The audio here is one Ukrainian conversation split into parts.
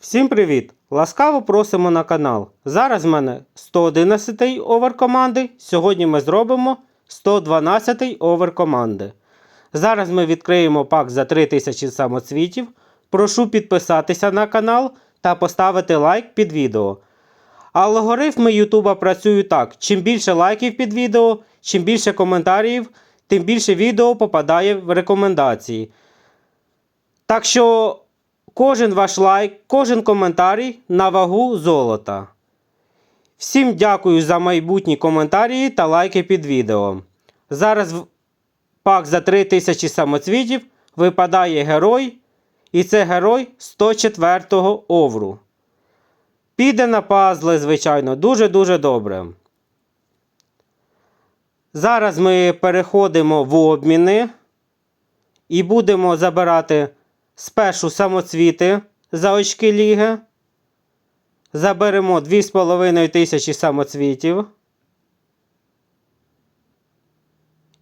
Всім привіт! Ласкаво просимо на канал. Зараз в мене 111 овер команди. Сьогодні ми зробимо 112 овер команди. Зараз ми відкриємо пак за 3000 самоцвітів. Прошу підписатися на канал та поставити лайк під відео. Алгоритми Ютуба працюють так: чим більше лайків під відео, чим більше коментарів, тим більше відео попадає в рекомендації. Так що кожен ваш лайк, кожен коментарій на вагу золота. Всім дякую за майбутні коментарі та лайки під відео. Зараз пак за 3000 самоцвітів випадає герой, і це герой 104 овру. Піде на пазли, звичайно, дуже-дуже добре. Зараз ми переходимо в обміни і будемо забирати спершу самоцвіти за очки ліги. Заберемо 2,5 тисячі самоцвітів.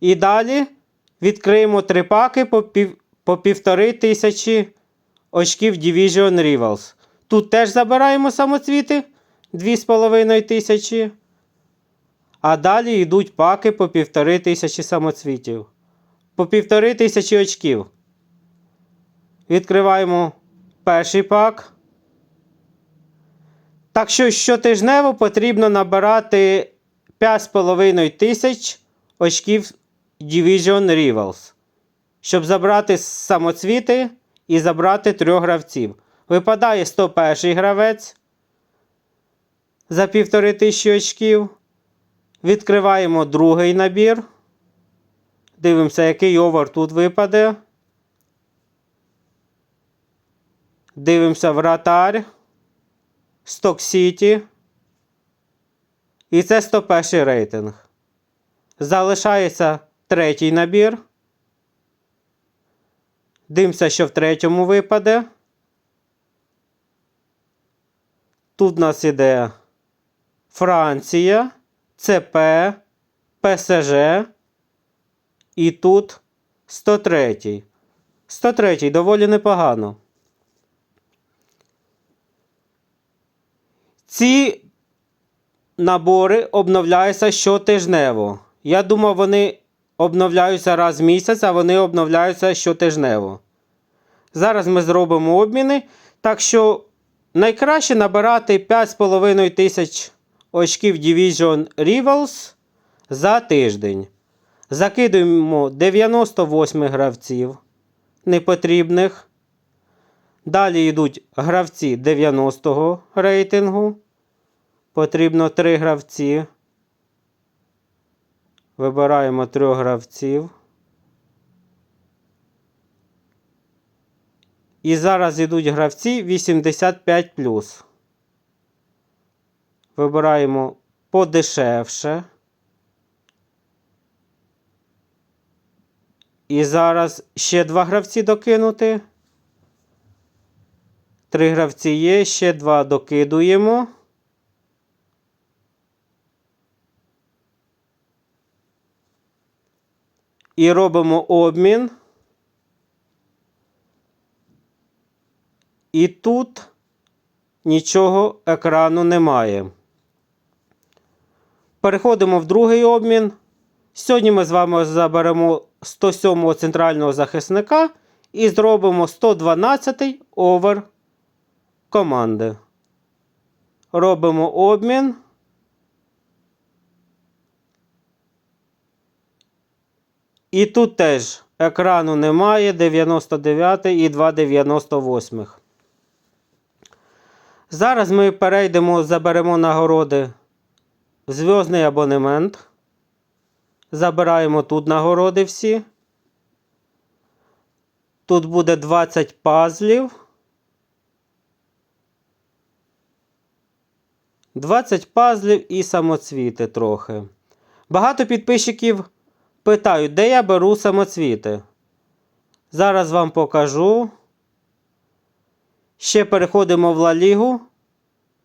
І далі відкриємо три паки по, пів, по півтори тисячі очків Division Rivals. Тут теж забираємо самоцвіти 2,5 тисячі. А далі йдуть паки по півтори тисячі самоцвітів. По півтори тисячі очків. Відкриваємо перший пак. Так що щотижнево потрібно набирати 5,5 тисяч очків Division Rivals, щоб забрати самоцвіти і забрати трьох гравців. Випадає 101 гравець за 1500 очків. Відкриваємо другий набір. Дивимося, який овер тут випаде. Дивимося вратар. Сток Сіті. І це 101 рейтинг. Залишається третій набір. Дивимося, що в третьому випаде. Тут у нас іде Франція, ЦП, ПСЖ. І тут 103. 103 доволі непогано. Ці набори обновляються щотижнево. Я думав, вони обновляються раз в місяць, а вони обновляються щотижнево. Зараз ми зробимо обміни. Так що найкраще набирати 5,5 тисяч очків Division Rivals за тиждень. Закидуємо 98 гравців непотрібних. Далі йдуть гравці 90-го рейтингу. Потрібно 3 гравці. Вибираємо 3 гравців. І зараз йдуть гравці 85. Вибираємо подешевше. І зараз ще два гравці докинути. Три гравці є, ще два докидуємо. І робимо обмін. І тут нічого екрану немає. Переходимо в другий обмін. Сьогодні ми з вами заберемо 107-го центрального захисника і зробимо 112-й овер команди. Робимо обмін. І тут теж екрану немає 99 і 2,98. Зараз ми перейдемо, заберемо нагороди в зв'язний абонемент. Забираємо тут нагороди всі. Тут буде 20 пазлів. 20 пазлів і самоцвіти трохи. Багато підписчиків питають, де я беру самоцвіти. Зараз вам покажу. Ще переходимо в Ла Лігу.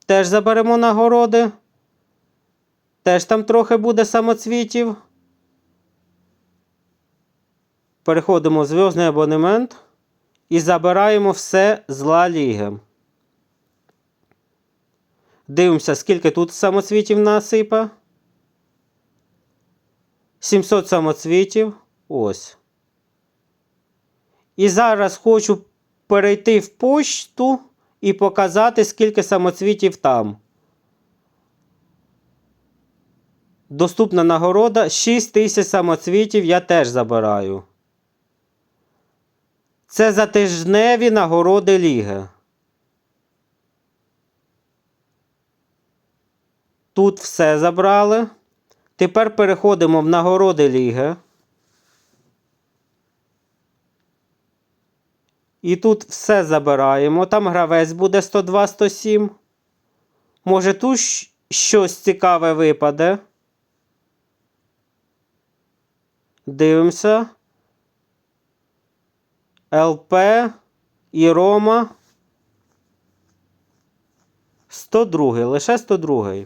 Теж заберемо нагороди. Теж там трохи буде самоцвітів. Переходимо в зв'язний абонемент і забираємо все з Ла Ліги. Дивимося, скільки тут самоцвітів насипа. 700 самоцвітів. Ось. І зараз хочу перейти в почту і показати, скільки самоцвітів там. Доступна нагорода 6 тисяч самоцвітів я теж забираю. Це за тижневі нагороди ліги. Тут все забрали. Тепер переходимо в нагороди ліги. І тут все забираємо. Там гравець буде 102-107. Може, тут щось цікаве випаде. Дивимося. ЛП і Рома. 102, лише 102.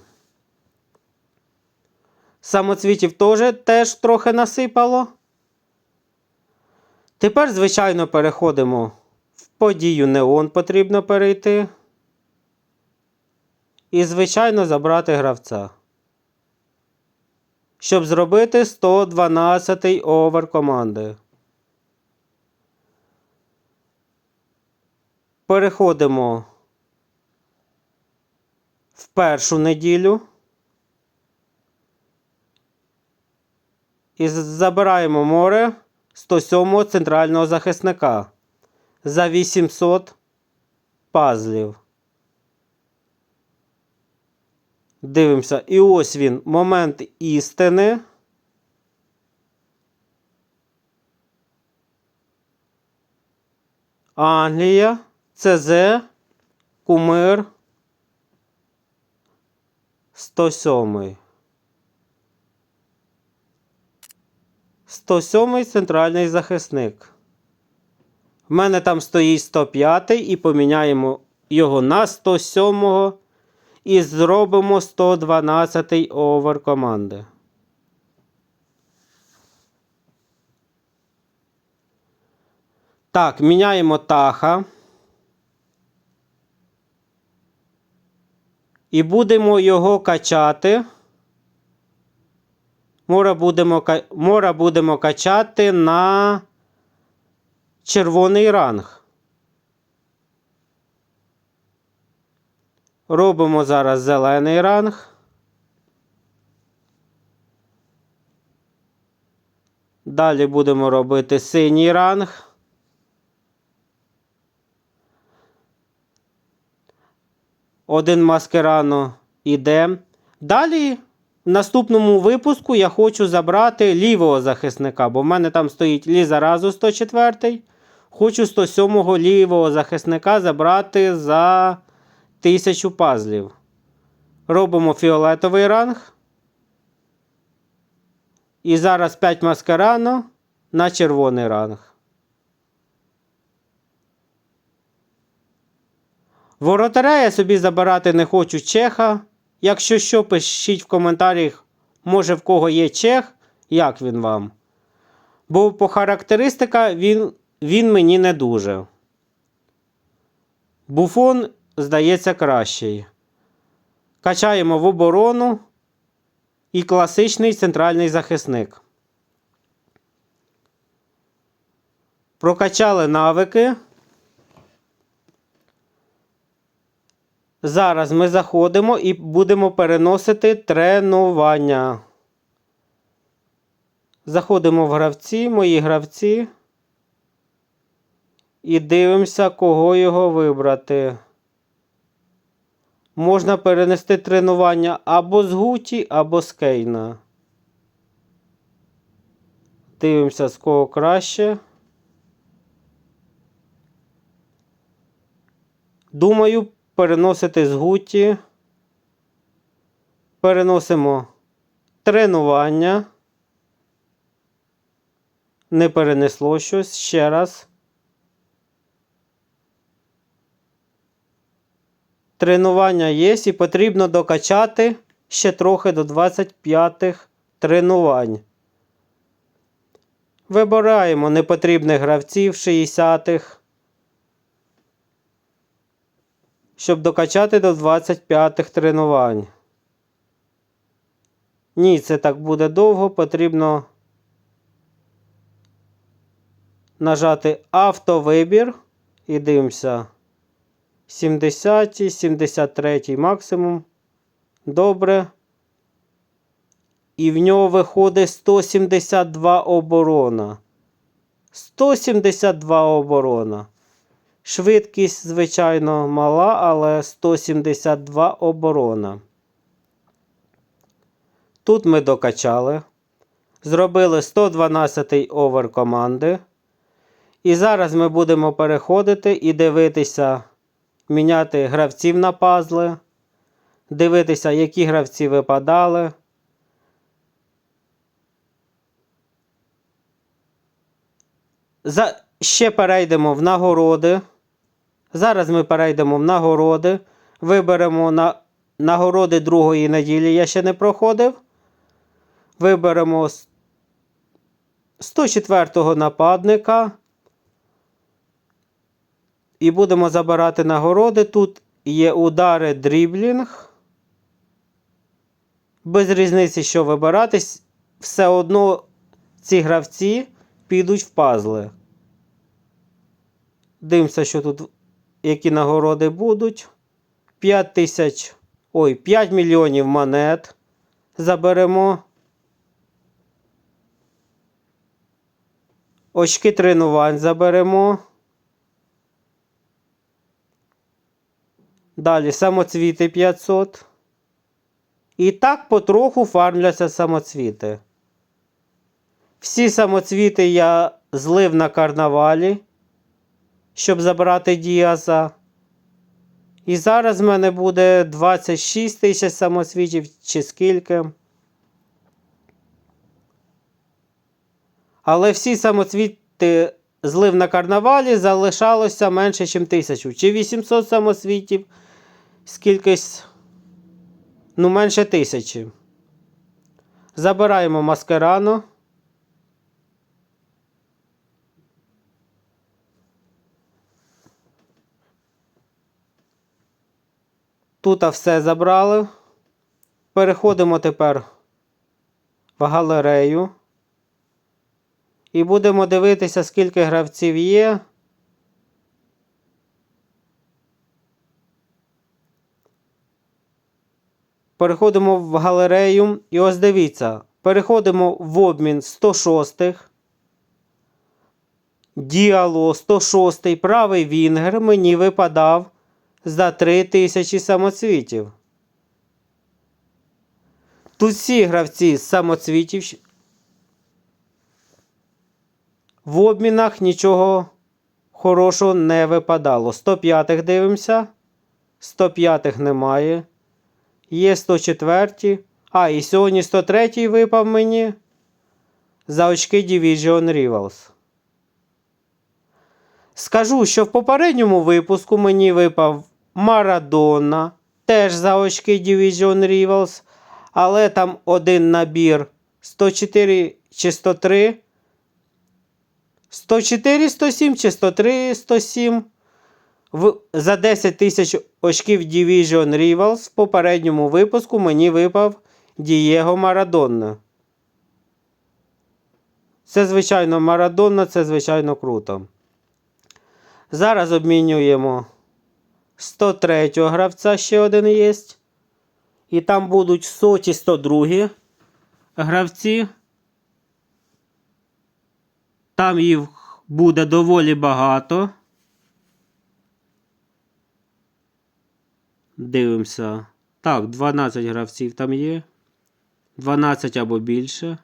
Самоцвітів теж, теж трохи насипало. Тепер, звичайно, переходимо в подію Неон потрібно перейти. І, звичайно, забрати гравця. Щоб зробити 112-й овер команди. Переходимо в першу неділю. І забираємо море 107-го центрального захисника за 800 пазлів. Дивимося. І ось він. Момент істини. Англія. ЦЗ. Кумир. 107. 107 центральний захисник. В мене там стоїть 105 і поміняємо його на 107 і зробимо 112 овер команди. Так, міняємо таха. І будемо його качати. Мора будемо, Мора будемо качати на червоний ранг. Робимо зараз зелений ранг. Далі будемо робити синій ранг. Один маскерано іде. Далі в наступному випуску я хочу забрати лівого захисника, бо в мене там стоїть Лізаразу 104. Хочу 107-го лівого захисника забрати за 1000 пазлів. Робимо фіолетовий ранг. І зараз 5 маскарано на червоний ранг. Воротаря я собі забирати не хочу чеха. Якщо що, пишіть в коментарях, може в кого є чех, як він вам. Бо по характеристиках він, він мені не дуже. Буфон, здається, кращий. Качаємо в оборону і класичний центральний захисник. Прокачали навики. Зараз ми заходимо і будемо переносити тренування. Заходимо в гравці, мої гравці. І дивимося, кого його вибрати. Можна перенести тренування або з Гуті, або з Кейна. Дивимося, з кого краще. Думаю, переносити з Гуті. Переносимо тренування. Не перенесло щось ще раз. Тренування є і потрібно докачати ще трохи до 25 тренувань. Вибираємо непотрібних гравців 60-х. Щоб докачати до 25 х тренувань. Ні, це так буде довго. Потрібно нажати автовибір і дивимося. 70, 73 максимум. Добре. І в нього виходить 172 оборона. 172 оборона. Швидкість, звичайно, мала, але 172 оборона. Тут ми докачали. Зробили 112 овер команди. І зараз ми будемо переходити і дивитися, міняти гравців на пазли, дивитися, які гравці випадали. За... Ще перейдемо в нагороди. Зараз ми перейдемо в нагороди. Виберемо на... нагороди другої неділі. Я ще не проходив. Виберемо 104-го нападника. І будемо забирати нагороди. Тут є удари дріблінг. Без різниці, що вибиратись, все одно ці гравці підуть в пазли. Дивимося, що тут, які нагороди будуть. 5 тисяч. Ой, 5 мільйонів монет. Заберемо. Очки тренувань заберемо. Далі самоцвіти 500. І так потроху фармляться самоцвіти. Всі самоцвіти я злив на карнавалі, щоб забрати Діаса. І зараз в мене буде 26 тисяч самоцвітів чи скільки. Але всі самоцвіти злив на карнавалі залишалося менше, ніж тисячу. Чи 800 самоцвітів, скількись, ну, менше тисячі. Забираємо маскарану. Тут все забрали. Переходимо тепер в галерею. І будемо дивитися, скільки гравців є. Переходимо в галерею. І ось дивіться. Переходимо в обмін 106. Діало 106. Правий Вінгер мені випадав за 3000 самоцвітів. Тут всі гравці з самоцвітів. В обмінах нічого хорошого не випадало. 105-х дивимося. 105-х немає. Є 104. ті А, і сьогодні 103-й випав мені за очки Division Rivals. Скажу, що в попередньому випуску мені випав Марадона, теж за очки Division Rivals, але там один набір 104 чи 103. 104 107 чи 103 107. В, за 10 тисяч очків Division Rivals в попередньому випуску мені випав Дієго Марадонна. Це, звичайно, Марадонна, це, звичайно, круто. Зараз обмінюємо 103 гравця, ще один є. І там будуть 100 і 102 гравці. Там їх буде доволі багато. Дивимося. Так, 12 гравців там є. 12 або більше.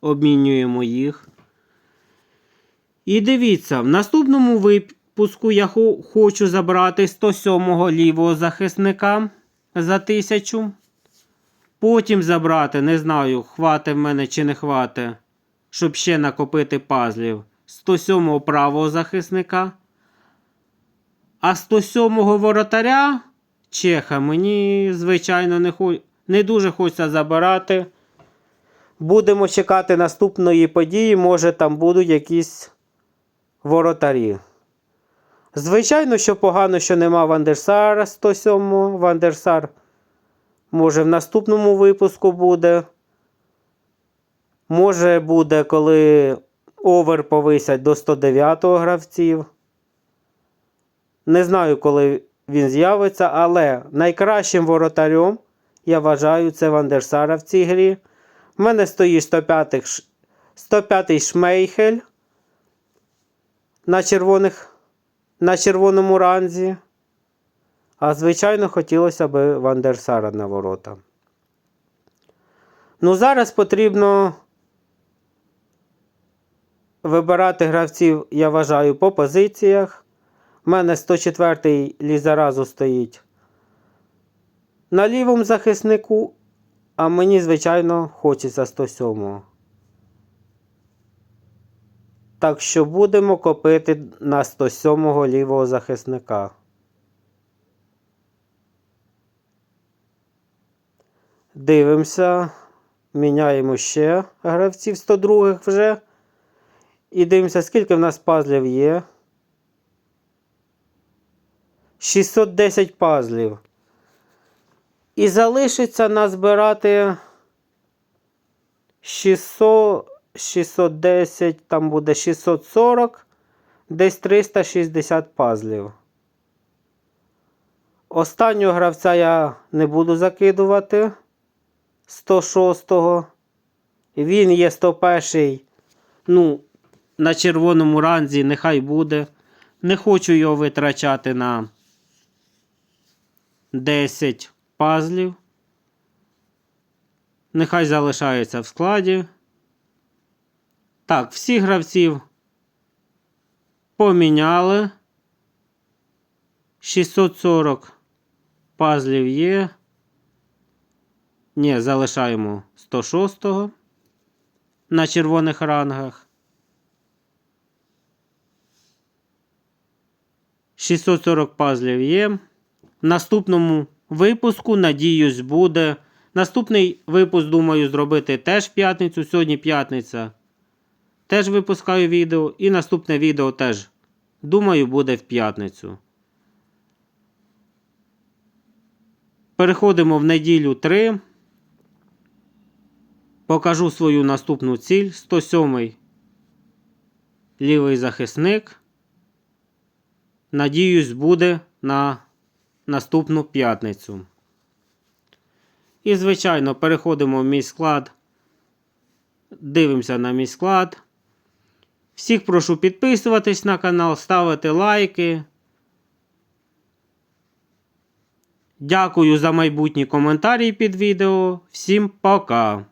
Обмінюємо їх. І дивіться, в наступному випуску я хо- хочу забрати 107-го лівого захисника за 1000. Потім забрати, не знаю, хватить в мене чи не хватить, щоб ще накопити пазлів. 107-го правого захисника. А 107-го воротаря Чеха мені, звичайно, не, хо... не дуже хочеться забирати. Будемо чекати наступної події, може там будуть якісь воротарі. Звичайно, що погано, що нема Вандерсара 107. Вандерсар може в наступному випуску буде. Може буде, коли овер повисять до 109 гравців. Не знаю, коли він з'явиться, але найкращим воротарем, я вважаю, це Вандерсара в цій грі. У мене стоїть 105 ш- 105 Шмейхель на, червоних, на червоному ранзі. А звичайно, хотілося б Вандерсара на ворота. Ну, зараз потрібно вибирати гравців, я вважаю, по позиціях. У мене 104-й Лізаразу стоїть на лівому захиснику, а мені, звичайно, хочеться 107-го. Так що будемо копити на 107-го лівого захисника. Дивимося. Міняємо ще гравців 102 вже. І дивимося, скільки в нас пазлів є. 610 пазлів. І залишиться назбирати 600, 610, там буде 640, десь 360 пазлів. Останнього гравця я не буду закидувати 106-го. Він є 101 ну, на червоному ранзі, нехай буде. Не хочу його витрачати на 10 пазлів. Нехай залишається в складі. Так, всіх гравців поміняли. 640 пазлів є. Ні, залишаємо 106-го на червоних рангах. 640 пазлів є. Наступному випуску, надіюсь, буде. Наступний випуск, думаю, зробити теж в п'ятницю. Сьогодні п'ятниця. Теж випускаю відео. І наступне відео теж, думаю, буде в п'ятницю. Переходимо в неділю 3. Покажу свою наступну ціль. 107 лівий захисник. Надіюсь, буде на наступну п'ятницю. І, звичайно, переходимо в мій склад. Дивимося на мій склад. Всіх прошу підписуватись на канал, ставити лайки. Дякую за майбутні коментарі під відео. Всім пока!